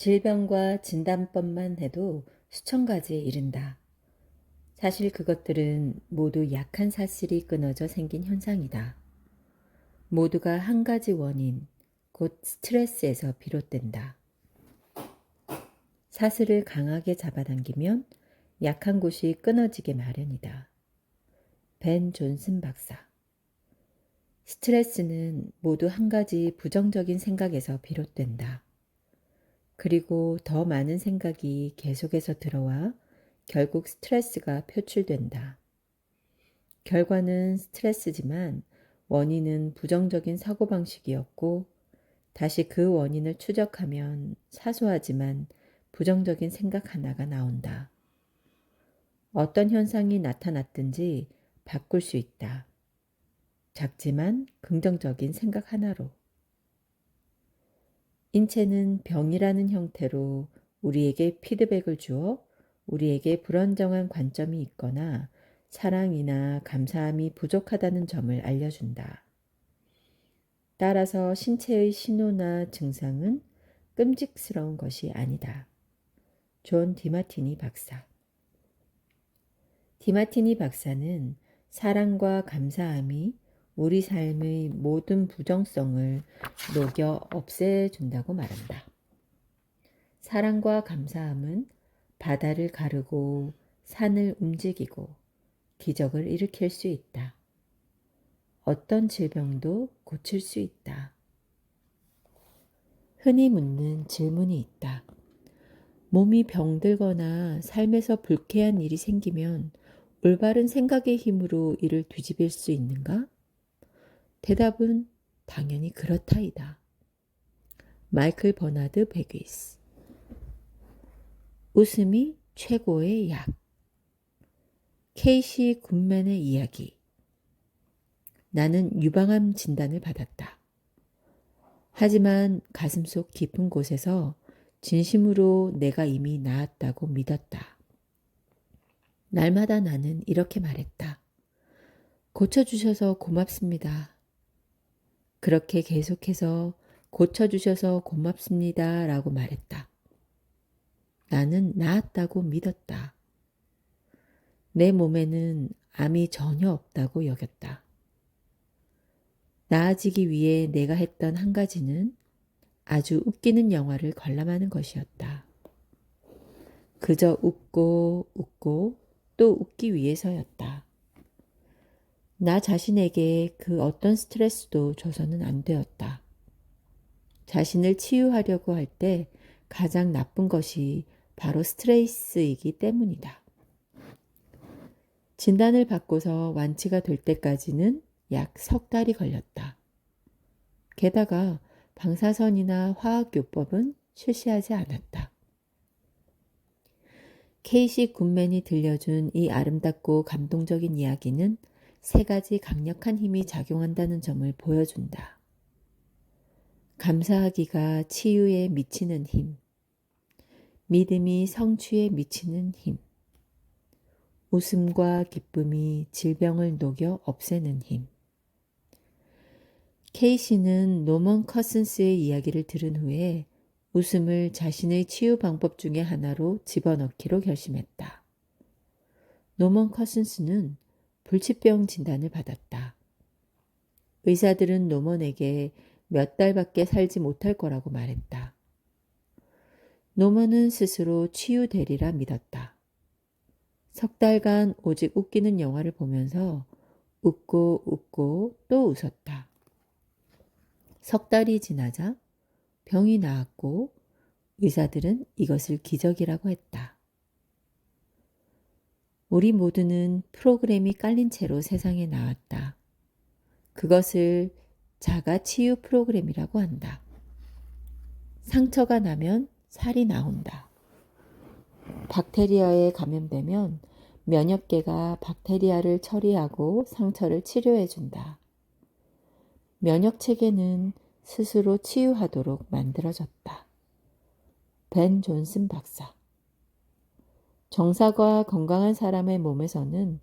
질병과 진단법만 해도 수천 가지에 이른다. 사실 그것들은 모두 약한 사실이 끊어져 생긴 현상이다. 모두가 한 가지 원인, 곧 스트레스에서 비롯된다. 사슬을 강하게 잡아당기면 약한 곳이 끊어지게 마련이다. 벤 존슨 박사. 스트레스는 모두 한 가지 부정적인 생각에서 비롯된다. 그리고 더 많은 생각이 계속해서 들어와 결국 스트레스가 표출된다. 결과는 스트레스지만 원인은 부정적인 사고방식이었고 다시 그 원인을 추적하면 사소하지만 부정적인 생각 하나가 나온다. 어떤 현상이 나타났든지 바꿀 수 있다. 작지만 긍정적인 생각 하나로. 인체는 병이라는 형태로 우리에게 피드백을 주어 우리에게 불안정한 관점이 있거나 사랑이나 감사함이 부족하다는 점을 알려준다. 따라서 신체의 신호나 증상은 끔찍스러운 것이 아니다. 존 디마티니 박사 디마티니 박사는 사랑과 감사함이 우리 삶의 모든 부정성을 녹여 없애준다고 말한다. 사랑과 감사함은 바다를 가르고 산을 움직이고 기적을 일으킬 수 있다. 어떤 질병도 고칠 수 있다. 흔히 묻는 질문이 있다. 몸이 병들거나 삶에서 불쾌한 일이 생기면 올바른 생각의 힘으로 이를 뒤집일 수 있는가? 대답은 당연히 그렇다이다. 마이클 버나드 베기스 웃음이 최고의 약 케이시 굿맨의 이야기 나는 유방암 진단을 받았다. 하지만 가슴속 깊은 곳에서 진심으로 내가 이미 나았다고 믿었다. 날마다 나는 이렇게 말했다. 고쳐주셔서 고맙습니다. 그렇게 계속해서 고쳐주셔서 고맙습니다. 라고 말했다. 나는 나았다고 믿었다. 내 몸에는 암이 전혀 없다고 여겼다. 나아지기 위해 내가 했던 한 가지는 아주 웃기는 영화를 관람하는 것이었다. 그저 웃고 웃고 또 웃기 위해서였다. 나 자신에게 그 어떤 스트레스도 줘서는 안 되었다. 자신을 치유하려고 할 때 가장 나쁜 것이 바로 스트레스이기 때문이다. 진단을 받고서 완치가 될 때까지는 약 석 달이 걸렸다. 게다가 방사선이나 화학요법은 실시하지 않았다. 케이시 굿맨이 들려준 이 아름답고 감동적인 이야기는 세 가지 강력한 힘이 작용한다는 점을 보여준다. 감사하기가 치유에 미치는 힘, 믿음이 성취에 미치는 힘, 웃음과 기쁨이 질병을 녹여 없애는 힘. 케이시는 노먼 커슨스의 이야기를 들은 후에 웃음을 자신의 치유 방법 중의 하나로 집어넣기로 결심했다. 노먼 커슨스는 불치병 진단을 받았다. 의사들은 노먼에게 몇 달밖에 살지 못할 거라고 말했다. 노먼은 스스로 치유되리라 믿었다. 석 달간 오직 웃기는 영화를 보면서 웃고 웃고 또 웃었다. 석 달이 지나자 병이 나았고 의사들은 이것을 기적이라고 했다. 우리 모두는 프로그램이 깔린 채로 세상에 나왔다. 그것을 자가 치유 프로그램이라고 한다. 상처가 나면 살이 나온다. 박테리아에 감염되면 면역계가 박테리아를 처리하고 상처를 치료해 준다. 면역 체계는 스스로 치유하도록 만들어졌다. 벤 존슨 박사. 정사가 건강한 사람의 몸에서는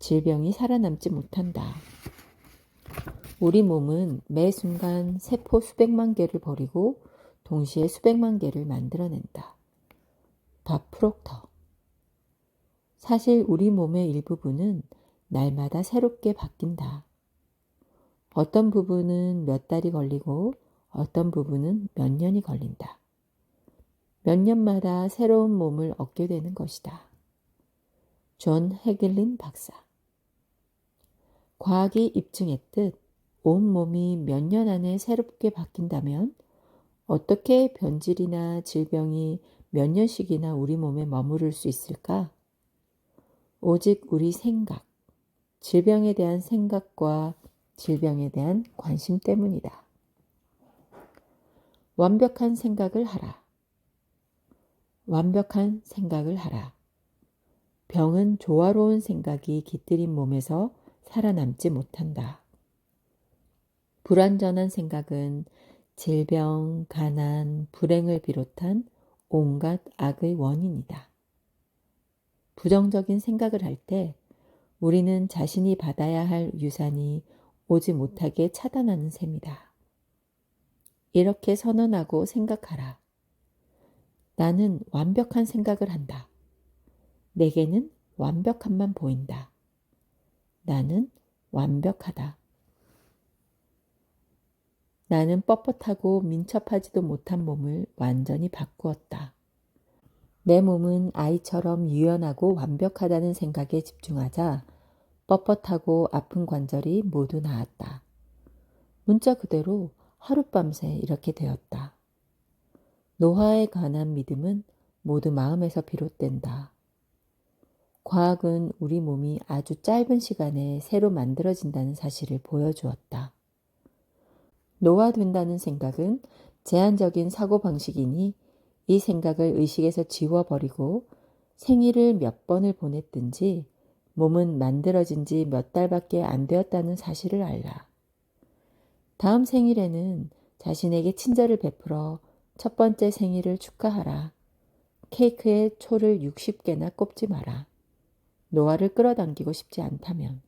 질병이 살아남지 못한다. 우리 몸은 매 순간 세포 수백만 개를 버리고 동시에 수백만 개를 만들어낸다. 밥 프록터. 사실 우리 몸의 일부분은 날마다 새롭게 바뀐다. 어떤 부분은 몇 달이 걸리고 어떤 부분은 몇 년이 걸린다. 몇 년마다 새로운 몸을 얻게 되는 것이다. 존 해글린 박사. 과학이 입증했듯 온 몸이 몇 년 안에 새롭게 바뀐다면 어떻게 변질이나 질병이 몇 년씩이나 우리 몸에 머무를 수 있을까? 오직 우리 생각, 질병에 대한 생각과 질병에 대한 관심 때문이다. 완벽한 생각을 하라. 완벽한 생각을 하라. 병은 조화로운 생각이 깃들인 몸에서 살아남지 못한다. 불완전한 생각은 질병, 가난, 불행을 비롯한 온갖 악의 원인이다. 부정적인 생각을 할 때 우리는 자신이 받아야 할 유산이 오지 못하게 차단하는 셈이다. 이렇게 선언하고 생각하라. 나는 완벽한 생각을 한다. 내게는 완벽함만 보인다. 나는 완벽하다. 나는 뻣뻣하고 민첩하지도 못한 몸을 완전히 바꾸었다. 내 몸은 아이처럼 유연하고 완벽하다는 생각에 집중하자 뻣뻣하고 아픈 관절이 모두 나았다. 문자 그대로 하룻밤새 이렇게 되었다. 노화에 관한 믿음은 모두 마음에서 비롯된다. 과학은 우리 몸이 아주 짧은 시간에 새로 만들어진다는 사실을 보여주었다. 노화된다는 생각은 제한적인 사고방식이니 이 생각을 의식에서 지워버리고 생일을 몇 번을 보냈든지 몸은 만들어진 지 몇 달밖에 안 되었다는 사실을 알라. 다음 생일에는 자신에게 친절을 베풀어 첫 번째 생일을 축하하라. 케이크에 초를 60개나 꼽지 마라. 노화를 끌어당기고 싶지 않다면.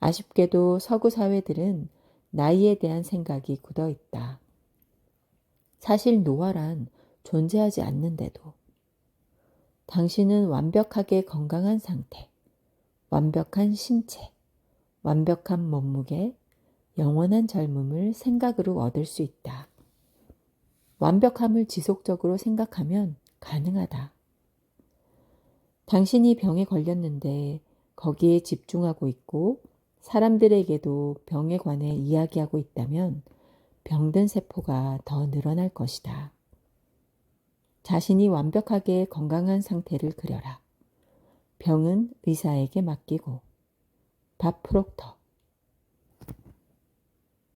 아쉽게도 서구 사회들은 나이에 대한 생각이 굳어 있다. 사실 노화란 존재하지 않는데도 당신은 완벽하게 건강한 상태, 완벽한 신체, 완벽한 몸무게, 영원한 젊음을 생각으로 얻을 수 있다. 완벽함을 지속적으로 생각하면 가능하다. 당신이 병에 걸렸는데 거기에 집중하고 있고 사람들에게도 병에 관해 이야기하고 있다면 병든 세포가 더 늘어날 것이다. 자신이 완벽하게 건강한 상태를 그려라. 병은 의사에게 맡기고 밥 프록터